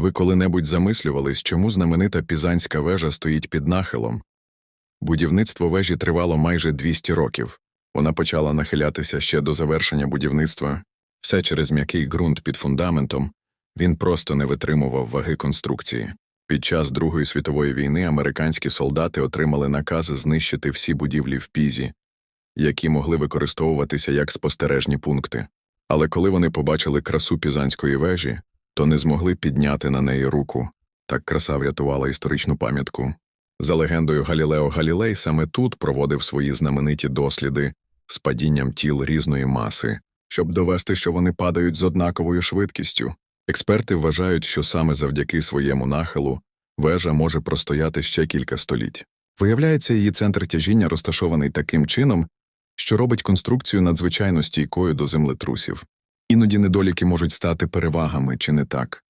Ви коли-небудь замислювались, чому знаменита Пізанська вежа стоїть під нахилом? Будівництво вежі тривало майже 200 років. Вона почала нахилятися ще до завершення будівництва. Все через м'який ґрунт під фундаментом. Він просто не витримував ваги конструкції. Під час Другої світової війни американські солдати отримали наказ знищити всі будівлі в Пізі, які могли використовуватися як спостережні пункти. Але коли вони побачили красу Пізанської вежі, то не змогли підняти на неї руку. Так краса врятувала історичну пам'ятку. За легендою Галілео Галілей саме тут проводив свої знамениті досліди з падінням тіл різної маси, щоб довести, що вони падають з однаковою швидкістю. Експерти вважають, що саме завдяки своєму нахилу вежа може простояти ще кілька століть. Виявляється, її центр тяжіння розташований таким чином, що робить конструкцію надзвичайно стійкою до землетрусів. Іноді недоліки можуть стати перевагами, чи не так.